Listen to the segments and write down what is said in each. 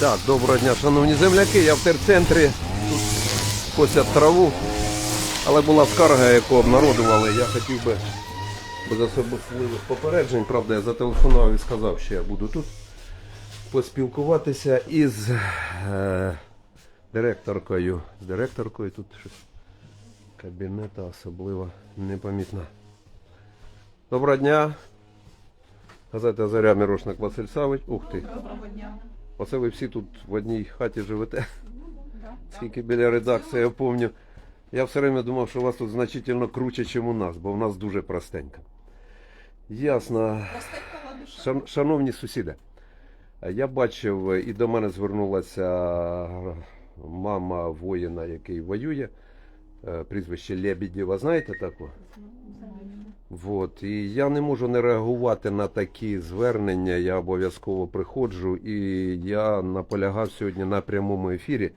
Так, доброго дня, шановні земляки. Я в терцентрі. Тут косять траву. Але була скарга, яку обнародували. Я хотів би без особливих попереджень. Правда, я зателефонував і сказав, що я буду тут поспілкуватися із е, директоркою. З директоркою тут щось кабінета особливо непомітно. Доброго дня. Газета Заря Мірошник Василь Савич. Ух ти. Доброго дня. Оце ви всі тут в одній хаті живете. Скільки біля редакції, я пам'ятаю. Я все время думав, що у вас тут значительно круче, ніж у нас, бо в нас дуже простенько. Ясно. Шан- Шановні сусіди, я бачив, і до мене звернулася мама воїна, який воює. Е, Прізвище Лебедєва, знаєте таку? Вот. І я не можу не реагувати на такі звернення. Я обов'язково приходжу і я наполягав сьогодні на прямому ефірі.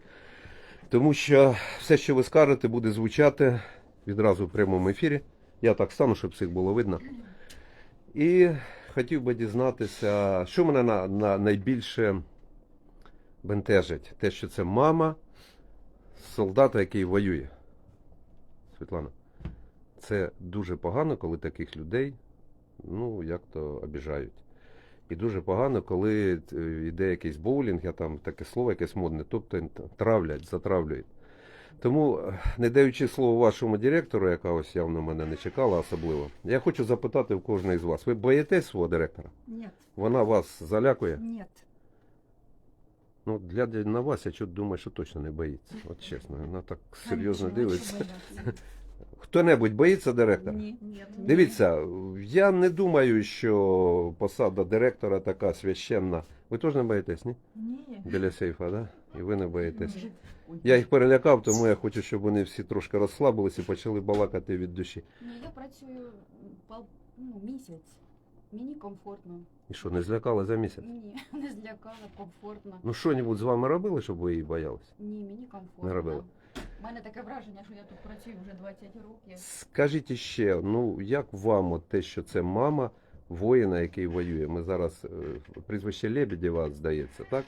Тому що все, що ви скажете, буде звучати відразу в прямому ефірі. Я так стану, щоб всіх було видно. І хотів би дізнатися, що мене на, на найбільше бентежить. Те, що це мама солдата, який воює. Світлана. Це дуже погано, коли таких людей, ну, як то обіжають. І дуже погано, коли е, йде якийсь боулінг, я там таке слово якесь модне, тобто травлять, затравлюють. Тому, е, не даючи слово вашому директору, яка ось явно мене не чекала особливо, я хочу запитати в кожного із вас. Ви боїтесь свого директора? Нет, Вона вас залякує? нет. Ну, глядя на вас, я чуть думаю, що точно не боїться. От чесно, вона так серйозно дивиться. Хто-небудь боїться директора? Ні, нет. Дивіться, я не думаю, що посада директора така священна. Ви теж не боїтесь, ні? Ні. Біля сейфа, да? І ви не боїтесь. Я їх перелякав, тому я хочу, щоб вони всі трошки розслабилися і почали балакати від душі. Ні, я працюю ну, місяць. Мені комфортно. І що, не злякали за місяць? Ні, не злякала, комфортно. Ну що-небудь з вами робили, щоб ви її боялися? Ні, мені комфортно. Не робила. У мене таке враження, що я тут працюю вже 20 років. Скажіть ще, ну як вам от те, що це мама воїна, який воює? Ми зараз е, прізвище Лебедєва, здається, так?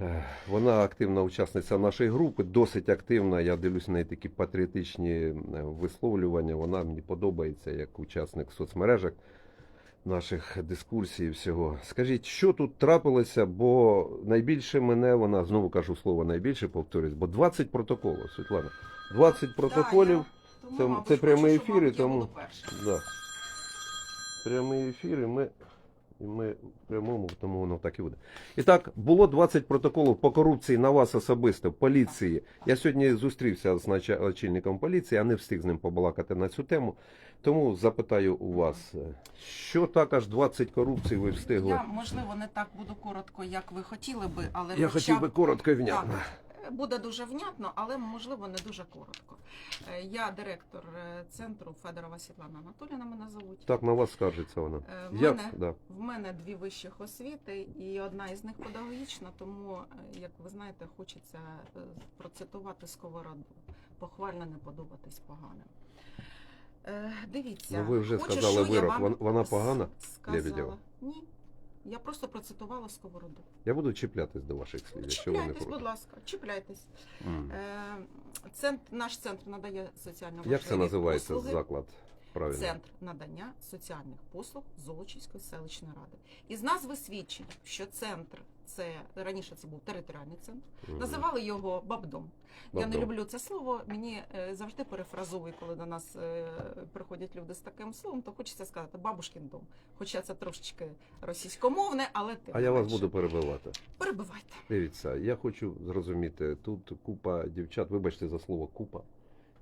Е, Вона активна учасниця нашої групи, досить активна. Я дивлюсь на неї такі патріотичні е, висловлювання. Вона мені подобається як учасник соцмережок наших дискурсій і всього. Скажіть, що тут трапилося? Бо найбільше мене вона знову кажу слово найбільше, повторюсь, бо 20 протоколів, Світлана. 20 протоколів. Тому, Це- це прямий хочу, щоб, ефір, і тому- Да. Прямий ефір, і ми, і ми в прямому, тому воно так і буде. І так, було 20 протоколів по корупції на вас особисто, в поліції. Я сьогодні зустрівся з нача- очільником поліції, а не встиг з ним побалакати на цю тему. Тому запитаю у вас, що так аж 20 корупцій ви встигли? Я, можливо, не так буду коротко, як ви хотіли би, але Я хоча хотів би коротко і внятно. Буде дуже внятно, але можливо не дуже коротко. Е, Я директор е, центру Федорова Світлана Анатоліна, мене зовуть. Так, на вас скаржиться вона. Е, в Я, мене- да. В мене дві вищих освіти, і одна із них педагогічна, тому, як ви знаєте, хочеться процитувати сковороду. Похвально не подобатись поганим. Дивіться, Ну, ви вже хочу, сказали я вирок. вона погана. Лебедєва? Ні. Я просто процитувала сковороду. Я буду чіплятись до ваших слів, якщо ви не Чіпляйтесь, проти. будь ласка, чіпляйтесь. М. Е, Центр, наш центр надає соціально Як це важливі називається послуги. заклад? Правильно. Центр надання соціальних послуг Золочівської селищної ради. Із назви свідчить, що центр це раніше це був територіальний центр. Мгм. Називали його Бабдом. Я не люблю це слово. Мені е, завжди перефразовують, коли до нас е, приходять люди з таким словом, то хочеться сказати бабушкін дом. Хоча це трошечки російськомовне, але тим А я вас буду перебивати. перебивайте. Дивіться, я хочу зрозуміти, тут купа дівчат, вибачте за слово купа.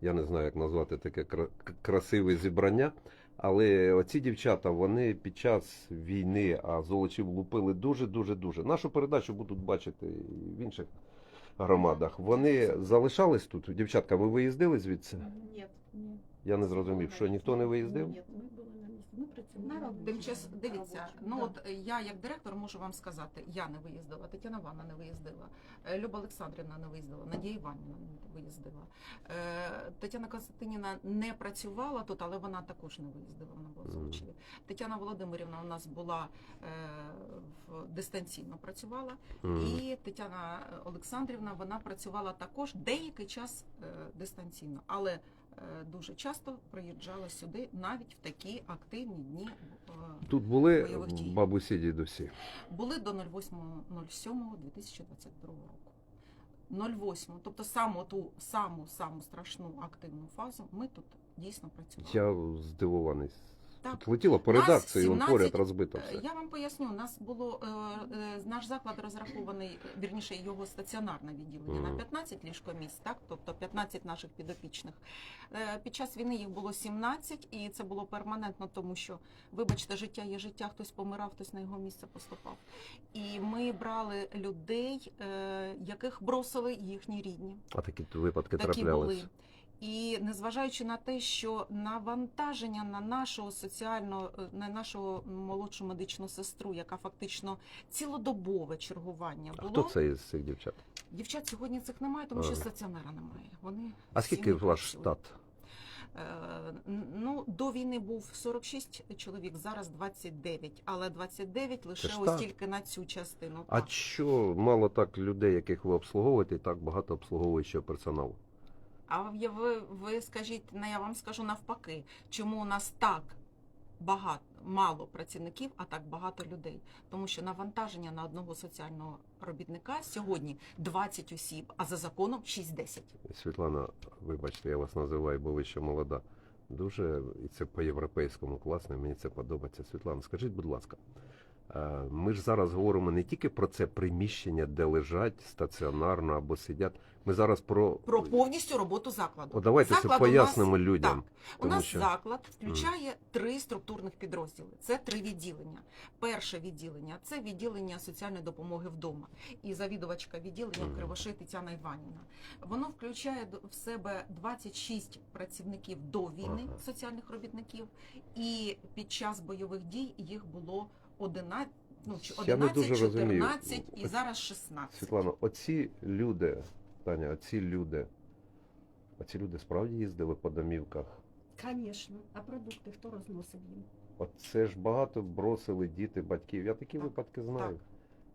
Я не знаю, як назвати таке кра- красиве зібрання. Але оці дівчата, вони під час війни, а золочів лупили дуже, дуже, дуже. Нашу передачу будуть бачити і в інших громадах. Вони залишались тут. Дівчатка, ви виїздили звідси? Ні, ні. Я не зрозумів, що ніхто не виїздив? Ні, ми були. Ми працюємо На на робочому- Тимчас дивіться, ну да. от е, я як директор можу вам сказати, я не виїздила, Тетяна Івановна не виїздила, е, Люба Олександрівна не виїздила, Надія Іванівна не виїздила. Е, Тетяна Константинівна не працювала тут, але вона також не виїздила, вона була в. Золочеві. Тетяна Володимирівна у нас була е, в дистанційно працювала. І Тетяна Олександрівна вона працювала також деякий час е, дистанційно, але дуже часто приїжджала сюди навіть в такі активні дні. е, Тут були бабусі, дідусі. Були до 08.07.2022 року. 08, тобто саму ту саму саму страшну активну фазу ми тут дійсно працювали. Я здивований. Так. Тут летіло по редакції, он 17, поряд розбито Е, все. Я вам поясню, у нас було е, е, наш заклад розрахований, вірніше, його стаціонарне відділення Мгм. на 15 ліжкомісць, так, тобто 15 наших підопічних. Е, Під час війни їх було 17, і це було перманентно, тому що, вибачте, життя є життя, хтось помирав, хтось на його місце поступав. І ми брали людей, е, яких бросили їхні рідні А такі випадки такі траплялись. були. І незважаючи на те, що навантаження на нашого соціального, е, на нашого молодшу медичну сестру, яка фактично цілодобове чергування А було. хто це із цих дівчат? Дівчат сьогодні цих немає, тому що стаціонара немає. Вони А скільки ваш штат? Е, Ну, до війни був 46 чоловік, зараз 29, але 29 лише Це ось тільки на цю частину. А Так. що мало так людей, яких ви обслуговуєте, і так багато обслуговуючого персоналу? А ви, ви, скажіть, я вам скажу навпаки, чому у нас так багато мало працівників, а так багато людей? Тому що навантаження на одного соціального робітника сьогодні 20 осіб, а за законом 6-10. Світлана, вибачте, я вас називаю, бо ви ще молода. Дуже і це по-європейському класно, мені це подобається. Світлана, скажіть, будь ласка, ми ж зараз говоримо не тільки про це приміщення, де лежать стаціонарно або сидять. Ми зараз про, Про повністю роботу закладу. О, давайте це Заклад у нас- пояснимо людям. Так, у нас що- заклад включає три структурних підрозділи. Це три відділення. Перше відділення це відділення соціальної допомоги вдома. І завідувачка відділення Мгм. Кривошей Тетяна Іванівна. Воно включає в себе 26 працівників до війни, Ага. соціальних робітників, і під час бойових дій їх було 11, ну, чи Я не 11 дуже розумію. і зараз 16. Світлана, оці люди, Таня, оці люди, оці люди справді їздили по домівках. Конечно. А продукти хто розносив їм? От це ж багато бросили діти батьків. Я такі Так, випадки знаю. так.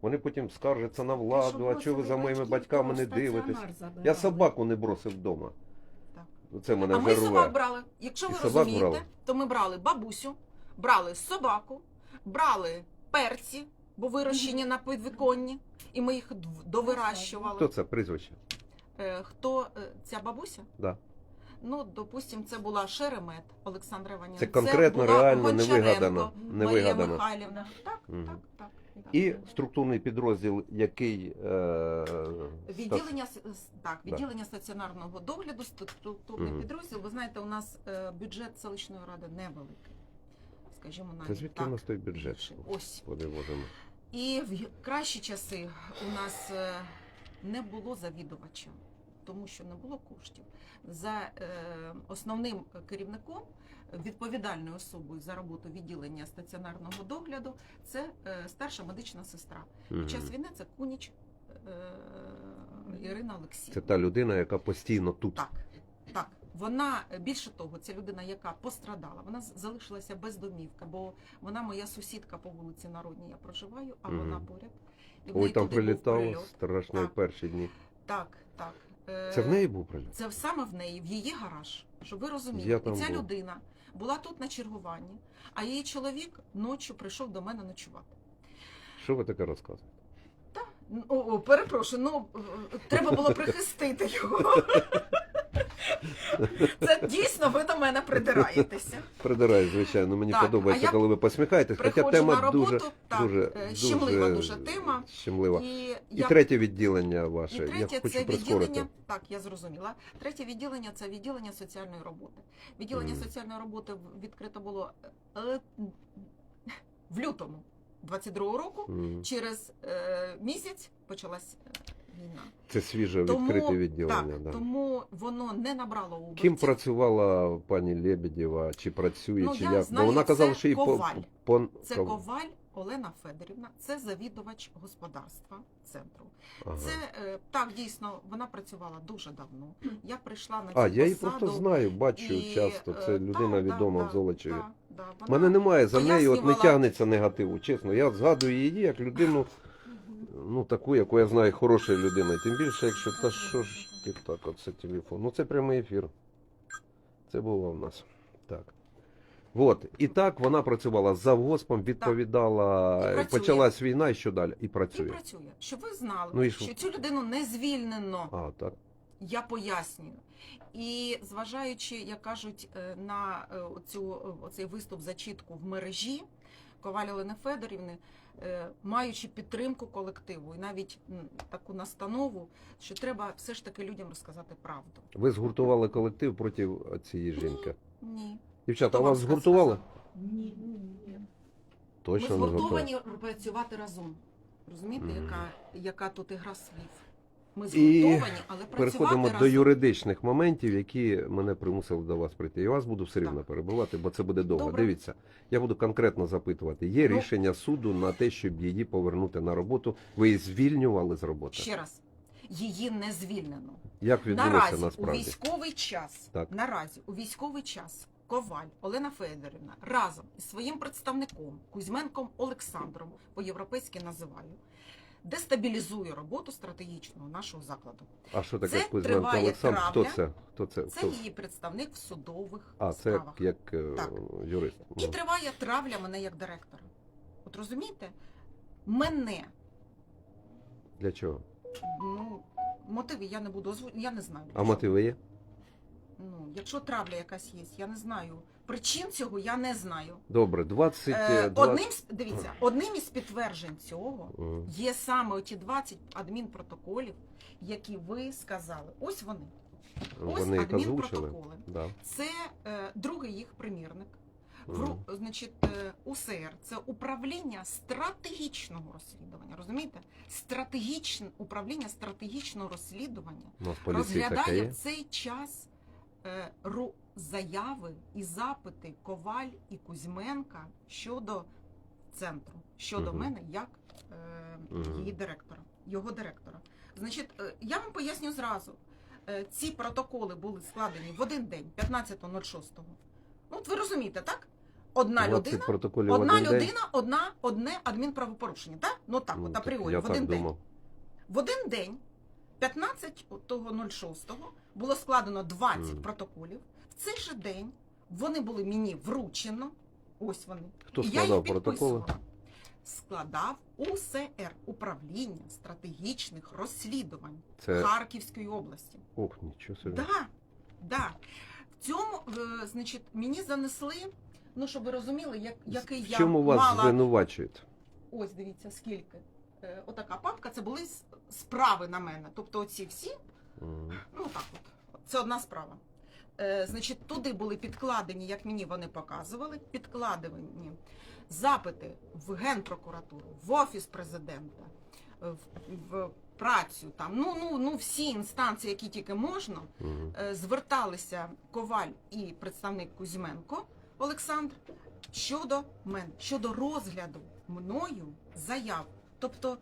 Вони потім скаржаться на Те, владу, що а чого ви за бросили моїми батьків, батьками то не в стаціонар дивитесь? забирали. Я собаку не бросив вдома. Так. Це мене А ми вже собак брали. Якщо І ви собак розумієте, брали? то ми брали бабусю, брали собаку, брали перці, бо вирощені на підвіконні, і ми їх довирощували. Хто це прізвище? Е, Хто е, ця бабуся? Да. Ну, допустим, це була Шеремет Олександра Іванівна. Це конкретно, була реально не Гончаренко вигадано. Не Марія вигадано. Михайлівна. Так, Мгм. так, так. так. І структурний підрозділ, який е, Відділення с- с- так, відділення стаціонарного догляду, структурний Мгм. підрозділ. Ви знаєте, у нас е, бюджет селищної ради невеликий. Скажімо, навіть Та звідки так. у нас той бюджет? Ось. Боже мій. І в кращі часи у нас е, не було завідувача, тому що не було коштів. За е, основним керівником, відповідальною особою за роботу відділення стаціонарного догляду, це е, старша медична сестра. Під час війни це Куніч е, Ірина Олексіївна. Це та людина, яка постійно тут. Так, так. Вона більше того, це людина, яка пострадала. Вона залишилася без домівки, бо вона моя сусідка по вулиці Народній. Я проживаю, а Мгм. вона поряд. І Ой, там прилітало страшно Так. перші дні. Так, так. Е, Це в неї був прильот? Це саме в неї, в її гараж. Щоб ви розуміли, Я і ця був. людина була тут на чергуванні, а її чоловік ночі прийшов до мене ночувати. Що ви таке розказуєте? Ну, О, о, перепрошую, ну е, треба було прихистити його. Це дійсно ви до мене придираєтеся. Придираюсь, звичайно. Мені Так, подобається, а я коли ви посміхаєтесь. Хоча тема на роботу, дуже, так, дуже, е, щемлива дуже тема. щемлива. І, І я, третє відділення і третє я це хочу прискорити. відділення. Так, я зрозуміла. Третє відділення це відділення соціальної роботи. Відділення Мгм. соціальної роботи відкрито було е, в лютому 22-го року. Мгм. Через е, місяць почалась війна. Це свіже Тому, відкрите відділення. так, да. тому воно не набрало обертів. Ким працювала пані Лебедєва, чи працює, Ну, чи я як? знаю, Бо вона казала, що і Коваль. по, Це Коваль Олена Федорівна, це завідувач господарства центру. Ага. Це е, так дійсно вона працювала дуже давно. Я прийшла на цю А, я її посаду, просто знаю, бачу і, часто. Це е, людина да, відома да, в Золочеві. вона- мене немає за нею, от не тягнеться негативу. Чесно, я згадую її як людину, ну таку, яку я знаю, хорошою людиною. Тим більше, якщо та що ж ти так, оце телефон. Ну це прямий ефір. Це було в нас. Так. От. І так вона працювала з завгоспом, відповідала, І почалась війна і що далі? І І працює. працює. Щоб ви знали, Ну, і що? що цю людину не звільнено. А, так. Я пояснюю. І зважаючи, як кажуть, е, на е, оцю, оцей виступ зачітку в мережі Коваль Олени Федорівни, е, маючи підтримку колективу і навіть таку настанову, що треба все ж таки людям розказати правду. Ви згуртували колектив проти цієї жінки. Ні. Дівчата, а вас згуртували? Ні, Ні, ні. Точно Ми згуртовані працювати разом. Розумієте, яка, яка тут ігра слів? Ми І але Переходимо разом. до юридичних моментів, які мене примусили до вас прийти. Я вас буду все рівно перебувати, бо це буде довго. Добре. Дивіться, я буду конкретно запитувати. Є Ну. рішення суду на те, щоб її повернути на роботу. Ви її звільнювали з роботи. Ще раз. Її не звільнено. Як відбулося Наразі у військовий час, Так. наразі у військовий час Коваль Олена Федорівна разом із своїм представником Кузьменком Олександром, по-європейськи називаю, дестабілізує роботу стратегічного нашого закладу. А що таке Це триває Олександр? Хто це? Хто це? Це Хто? її представник в судових А, це справах. як е, Так. юрист. І триває травля мене як директора. От розумієте? Мене, Для чого? ну, мотиви я не буду озвучувати, я не знаю. А мотиви є? Ну, якщо травля якась є, я не знаю. Причин цього я не знаю. Добре, 20... Е, 20... одним дивіться, одним із підтверджень цього є саме оті 20 адмінпротоколів, які ви сказали. Ось вони. Ось Вони адмінпротоколи. Да. Це е, другий їх примірник. В значить, е, УСР це управління стратегічного розслідування. Розумієте? Стратегічне управління стратегічного розслідування У нас поліції таке розглядає в цей час е, ру- заяви і запити Коваль і Кузьменка щодо центру, щодо Мгм. мене як е, Мгм. її директора, його директора. Значить, е, я вам поясню зразу. Е, ці протоколи були складені в один день, 15.06. Ну, от ви розумієте, так? Одна 20 людина, одна один день? людина, одна, одне адмінправопорушення, так? Ну так, Ну, от апріорі, я в один день. думав. В один день, 15.06, було складено 20 Мгм. протоколів. В цей же день вони були мені вручено. Ось вони. Хто І я складав їх протоколи? підписувала. Складав УСР управління стратегічних розслідувань Це Харківської області. ох, нічого собі. Да, да. В цьому, е, значить, мені занесли, ну щоб ви розуміли, як, який В я чому вас мала. звинувачують? Ось дивіться, скільки. Е, Отака папка, це були справи на мене. Тобто оці всі, Мгм. ну так от, це одна справа. Е, значить, туди були підкладені, як мені вони показували, підкладені запити в Генпрокуратуру, в Офіс президента, в, в працю там, ну, ну, ну всі інстанції, які тільки можна, е, зверталися Коваль і представник Кузьменко Олександр щодо мене, щодо розгляду мною заяв. Тобто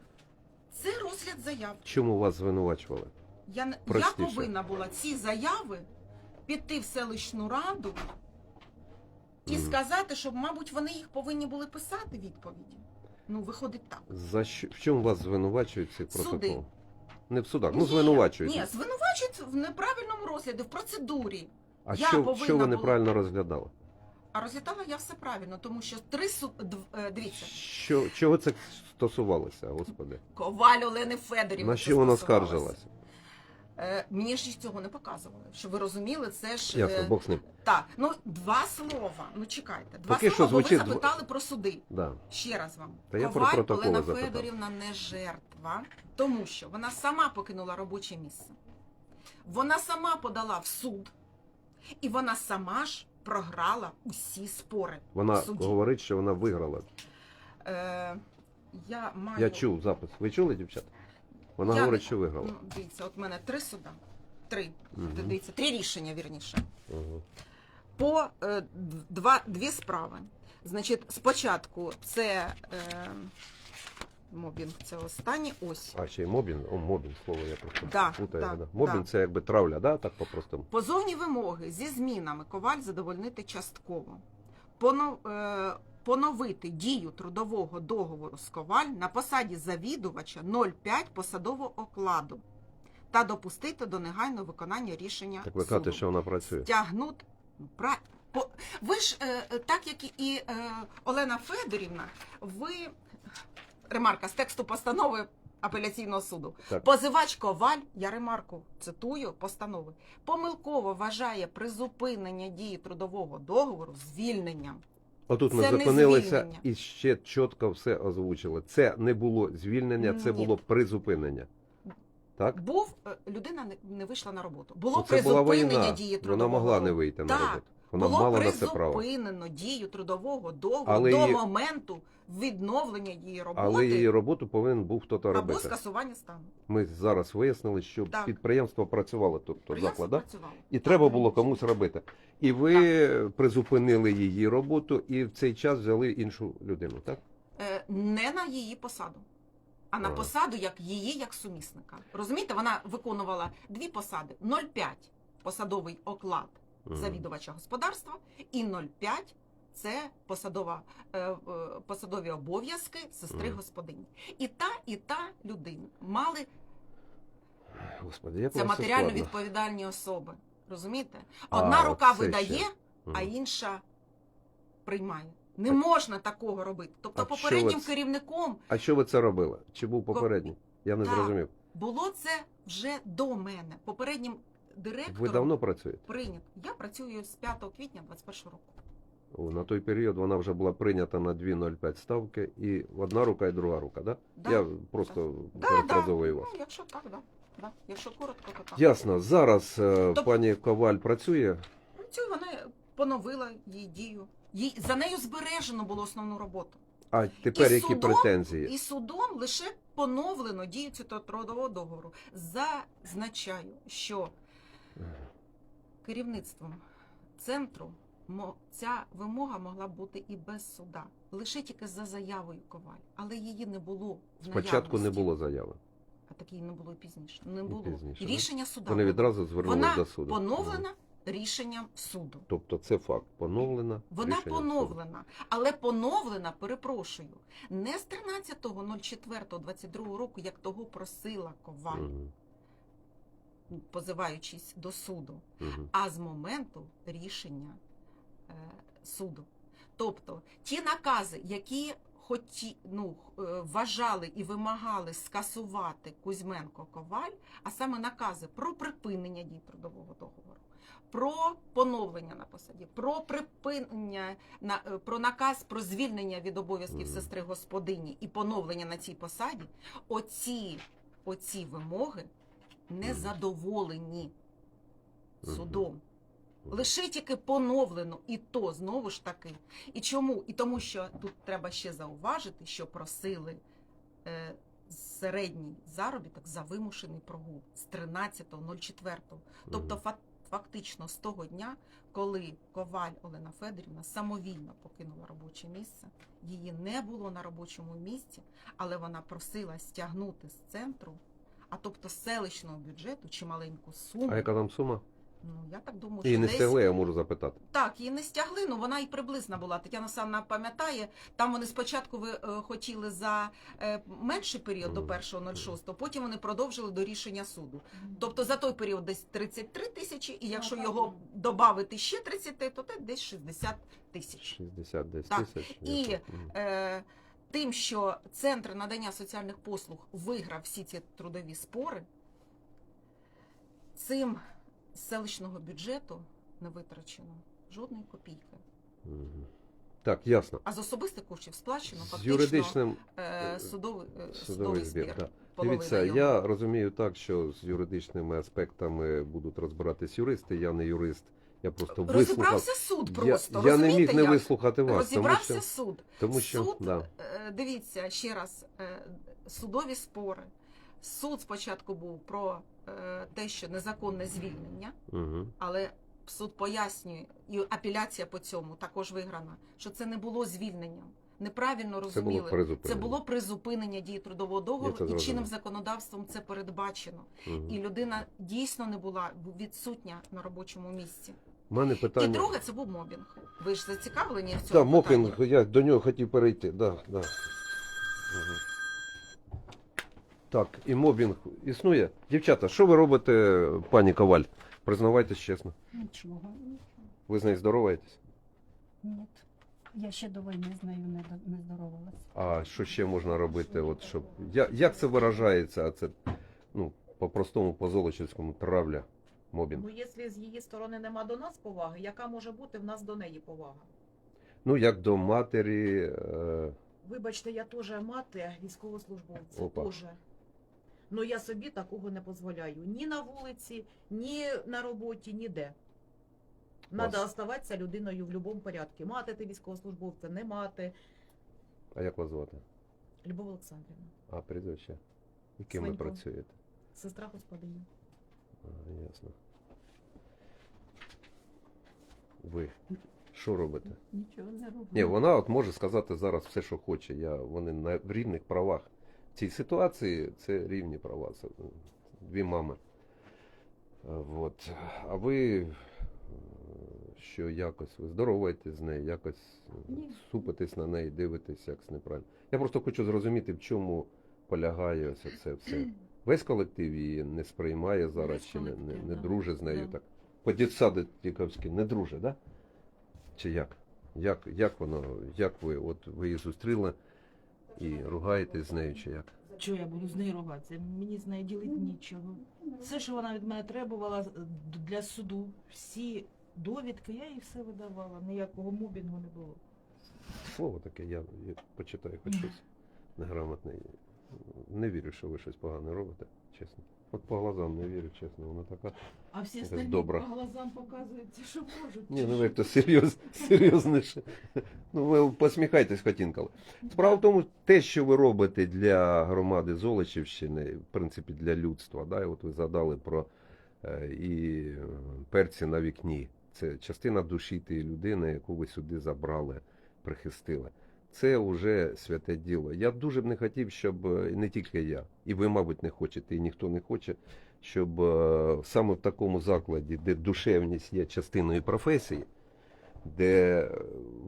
це розгляд заяв. Чому вас звинувачували? Я, не- я повинна була ці заяви піти в селищну раду і сказати, що, мабуть, вони їх повинні були писати відповіді. Ну, виходить так. За що в чому вас звинувачують ці Суди. Не в судах, ну Ні, звинувачують. Ні, звинувачують в неправильному розгляді, в процедурі. а я що, повинна що ви була- неправильно розглядали? А розглядала я все правильно, тому що три суд... е, дивіться, Що, чого це стосувалося, господи? Коваль Олени Федорівни. На це що вона стосувалося. скаржилася? Е, мені ж цього не показували. Щоб ви розуміли, це ж Ясно, е, Бог з ним. так. Ну два слова. Ну чекайте, два Поки слова, що бо ви запитали про суди. Да. Ще раз вам. Та я Коваль протоколи Олена запитав. Федорівна не жертва, тому що вона сама покинула робоче місце. Вона сама подала в суд, і вона сама ж програла усі спори. Вона в суді. говорить, що вона виграла. Е, я маю Я чув запис. Ви чули, дівчата? Вона Я говорить, що виграла. Ну, дивіться, от в мене три суда. Три. Мгм. Дивіться, три рішення, вірніше. Ага. По е, два, дві справи. Значить, спочатку це е, мобінг, це останнє. Ось. А ще й мобінг. О, мобінг, слово я просто Да, путаю. да, да. Мобінг да. це якби травля, да? так по-простому. Позовні вимоги зі змінами коваль задовольнити частково. Понов, е, поновити дію трудового договору з коваль на посаді завідувача 0,5 посадового окладу та допустити до негайного виконання рішення Так ви кажете, що вона працює. Ну, по- Ви ж, е, е, так як і е, Олена Федорівна, ви ремарка з тексту постанови апеляційного суду. Так. Позивач Коваль, я ремарку цитую постанови, помилково вважає призупинення дії трудового договору звільненням. Отут ми Це зупинилися і ще чітко все озвучили. Це не було звільнення, це Ні. було призупинення. Так? Був е, людина не, вийшла на роботу. Було Ну, призупинення була війна. дії Вона могла не вийти вийти на роботу. Вона було мала на це право. призупинено дію трудового договору Але до її- моменту відновлення її роботи Але її роботу повинен був хто-то або робити. скасування стану. Ми зараз вияснили, що Так. підприємство працювало, тобто заклад, да? працювало. і Так. треба було комусь робити. І ви призупинили її роботу, і в цей час взяли іншу людину, так? Е, не на її посаду, а на Ага. посаду як її як сумісника. Розумієте, вона виконувала дві посади: 0,5 посадовий оклад. Завідувача господарства і 0,5 це посадова, е, е, посадові обов'язки сестри господині. І та, і та людина мали Господи, як це матеріально складно. відповідальні особи. Розумієте? Одна от рука видає, ще. а інша приймає. Не Так. можна такого робити. Тобто, А попереднім ви це- керівником А що ви це робили? Чи був попередній? Я не Так. зрозумів. було це вже до мене. Попереднім директором Ви давно працюєте? прийнято. Я працюю з 5 квітня 21 року. О, на той період вона вже була прийнята на 2,05 ставки, і одна рука, і друга рука, да? Да. Я просто Да, перефразовую да. вас. Ну, якщо так, да. Да. Якщо коротко, то так. Ясно. Зараз е, Тоб- пані Коваль працює. Цю вона поновила її дію. Їй за нею збережено було основну роботу. А тепер І які судом- претензії? І судом лише поновлено дію цього трудового договору. Зазначаю, що керівництвом центру ця вимога могла бути і без суда, лише тільки за заявою коваль, але її не було в Спочатку не було заяви. а такої не було і пізніше. Не І було пізніше, да? рішення суда. Вони відразу вона до суду. поновлена рішенням суду. Тобто це факт. Поновлена. Вона рішенням суду. поновлена, але поновлена, перепрошую, не з 13.04.22 року, як того просила Коваль, Мгм. Позиваючись до суду, Мгм. а з моменту рішення е, суду. Тобто ті накази, які хоті, ну, е, вважали і вимагали скасувати Кузьменко Коваль, а саме накази про припинення дій трудового договору, про поновлення на посаді, про припинення на е, про наказ про звільнення від обов'язків сестри господині і поновлення на цій посаді. Оці, оці вимоги не Мгм. задоволені Мгм. судом. Лише тільки поновлено, і то знову ж таки. І чому? І тому, що тут треба ще зауважити, що просили е, середній заробіток за вимушений прогул з 13.04. Тобто, фактично з того дня, коли Коваль Олена Федорівна самовільно покинула робоче місце, її не було на робочому місці, але вона просила стягнути з центру, а тобто селищного бюджету чималеньку суму. А яка там сума? Ну, я так думаю, Її що не десь... стягли, я можу запитати. Так, її не стягли, ну вона і приблизна була. Тетяна Санна пам'ятає, там вони спочатку ви, е, хотіли за е, менший період до Мгм. 1.06, потім вони продовжили до рішення суду. Тобто за той період десь 33 тисячі, і якщо Ну, його додати ще 30, то це десь 60 тисяч. 60 десь Так. тисяч. І-. Е, тим, що Центр надання соціальних послуг виграв всі ці трудові спори, цим з селищного бюджету не витрачено жодної копійки. Так, ясно. А з особистих коштів сплачено З фактично юридичним е, судовий, е, судовий збір. Да. Дивіться, його. я розумію так, що з юридичними аспектами будуть розбиратись юристи. Я не юрист, я просто вислухав. Розібрався суд просто. я, я не міг не як? вислухати вас, тому Розібрався що, суд. тому що суд, да. е, дивіться ще раз, е, судові спори, Суд спочатку був про е, те, що незаконне звільнення, Угу. але суд пояснює, і апеляція по цьому також виграна, що це не було звільненням. Неправильно Це було розуміли. Це було призупинення дії трудового договору, і чинним законодавством це передбачено. Мгм. І людина дійсно не була відсутня на робочому місці. У мене питання. І друге, це був мобінг. Ви ж зацікавлені в цьому Так, мопінг, питанні? я до нього хотів перейти. Да, да. Мгм. Так, і мобінг існує. Дівчата, що ви робите, пані Коваль? Признавайтесь чесно. Нічого, нічого. Ви з нею здороваєтесь? Ні. Я ще до війни з нею не, до- не здоровалася. А що ще можна робити? От, щоб... Я, як це виражається? А це ну, по-простому, по золочівському травля, мобінг. Ну, якщо з її сторони нема до нас поваги, яка може бути в нас до неї повага? Ну, як до матері. Е... Вибачте, я теж мати військовослужбовця. Теж. Ну я собі такого не дозволяю. Ні на вулиці, ні на роботі, ніде. Надо Клас. оставатися людиною в будь-якому порядку. Мати ти військовослужбовця, не мати. А як вас звати? Любов Олександрівна, А, прізвище? Яким ви працюєте? сестра господиня. А, ясно. Ви що робите? Нічого не роблю. Ні, вона от може сказати зараз все, що хоче. Я, вони на в рівних правах. В цій ситуації це рівні права. Це дві мами. Е, Вот. А ви е, що якось ви здороваєтесь з нею, якось е, Ні. супитесь на неї, дивитесь, як неправильно. Я просто хочу зрозуміти, в чому полягає ось це все. Весь колектив її не сприймає зараз Весь чи не, не, не дружить з нею Да. так. По дітсаду Тіковській не дружить, да? Чи як? Як, як воно, як ви, от ви її зустріли і ругаєтесь з нею, чи як? Чого я буду з нею ругатися? Мені з нею ділити нічого. Все, що вона від мене требувала для суду, всі довідки, я їй все видавала. Ніякого мобінгу не було. Слово таке, я, я почитаю хоч щось неграмотне. Не вірю, що ви щось погане робите, чесно. От по глазам не вірю, чесно, вона така. А всі Якась остальні добра. по глазам показуються, що можуть. Ні, ну ви то серйоз, серйозніше. Ну ви посміхайтесь хоч інколи. Справа в тому, те, що ви робите для громади Золочівщини, в принципі, для людства, да, і от ви задали про е, і е, перці на вікні. Це частина душі тієї людини, яку ви сюди забрали, прихистили. Це вже святе діло. Я б дуже б не хотів, щоб е, і не тільки я, і ви, мабуть, не хочете, і ніхто не хоче, щоб е, саме в такому закладі, де душевність є частиною професії, де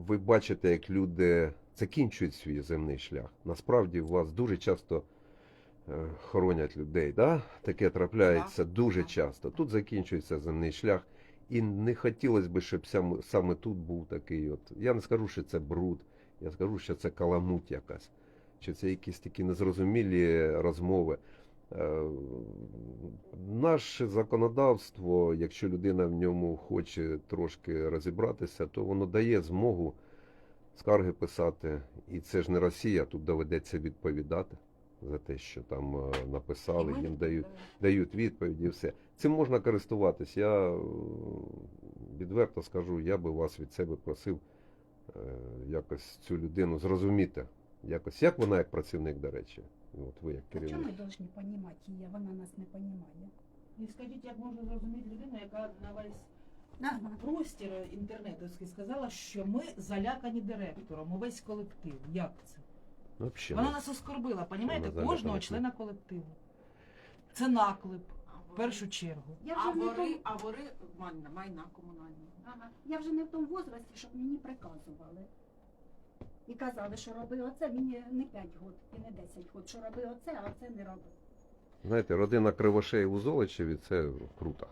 ви бачите, як люди закінчують свій земний шлях. Насправді у вас дуже часто е, хоронять людей. Да? Таке трапляється дуже часто. Тут закінчується земний шлях. І не хотілося б, щоб саме тут був такий. От. Я не скажу, що це бруд, я скажу, що це каламуть якась, що це якісь такі незрозумілі розмови. Е, Наше законодавство, якщо людина в ньому хоче трошки розібратися, то воно дає змогу скарги писати. І це ж не Росія, тут доведеться відповідати за те, що там е, написали, їм дають дають відповіді, і все. Цим можна користуватись. Я е, відверто скажу, я би вас від себе просив якось цю людину зрозуміти. Якось, як вона як працівник, до речі, от ви як А чому ми керівник. повинні розуміти її, а вона нас не розуміє? І скажіть, як можна зрозуміти людину, яка на весь Ага. простір інтернетовський сказала, що ми залякані директором, увесь колектив. Як це? Взагалі, Вона нас оскорбила, понімаєте, кожного члена колективу. Це наклеп, першу чергу. Я А вже, не в вори, тому, а вори майна, майна комунальні. ага. я вже не в тому возрасті, щоб мені приказували. І казали, що роби оце, мені не 5 років і не 10 років, що роби оце, а це не роби. знаєте, родина Кривошеїв у Золочеві це круто.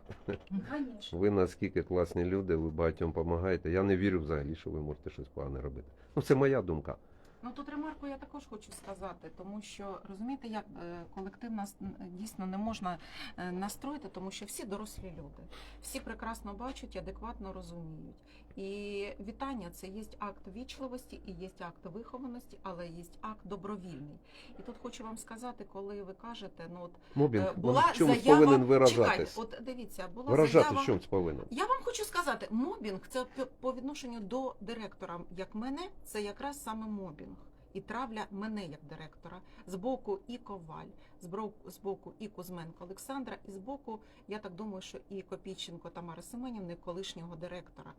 Звісно. Ви наскільки класні люди, ви багатьом допомагаєте. Я не вірю взагалі, що ви можете щось погане робити. Ну, це моя думка. Ну тут ремарку я також хочу сказати, тому що розумієте, як е, колектив нас дійсно не можна е, настроїти, тому що всі дорослі люди, всі прекрасно бачать адекватно розуміють. І вітання це є акт вічливості і є акт вихованості, але є акт добровільний. І тут хочу вам сказати, коли ви кажете, ну от Мобінг е, була в чомусь заява, повинен чекайте, от дивіться, була Виражати заява. чомусь повинен. Я вам хочу сказати, мобінг це по відношенню до директора, як мене, це якраз саме мобінг. І травля мене як директора. З боку і Коваль, з боку, і Кузьменко Олександра, і з боку, я так думаю, що і Копійченко Тамари Семенівни, колишнього директора.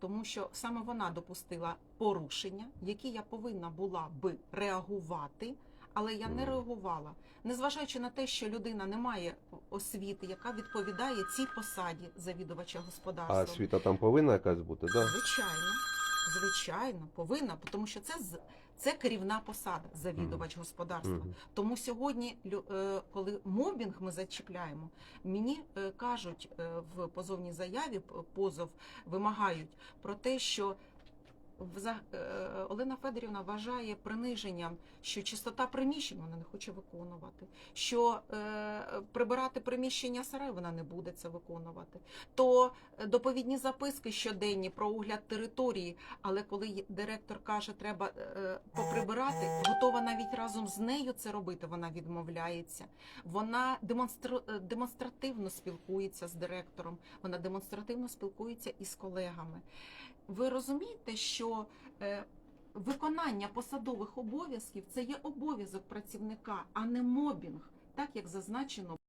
Тому що саме вона допустила порушення, які я повинна була би реагувати, але я не реагувала. Незважаючи на те, що людина не має освіти, яка відповідає цій посаді завідувача господарством. А освіта там повинна якась бути, да? Звичайно, звичайно, повинна, тому що це з- це керівна посада, завідувач господарства. Тому сьогодні, е, коли мобінг ми зачіпляємо, мені е, кажуть е, в позовній заяві, позов вимагають про те, що Олена Федорівна вважає приниженням, що чистота приміщень вона не хоче виконувати, що е, прибирати приміщення сарай вона не буде це виконувати. То е, доповідні записки щоденні про огляд території, але коли директор каже, треба е, поприбирати, готова навіть разом з нею це робити. Вона відмовляється. Вона демонстра... е, демонстративно спілкується з директором. Вона демонстративно спілкується із колегами. Ви розумієте, що е, виконання посадових обов'язків це є обов'язок працівника, а не мобінг, так як зазначено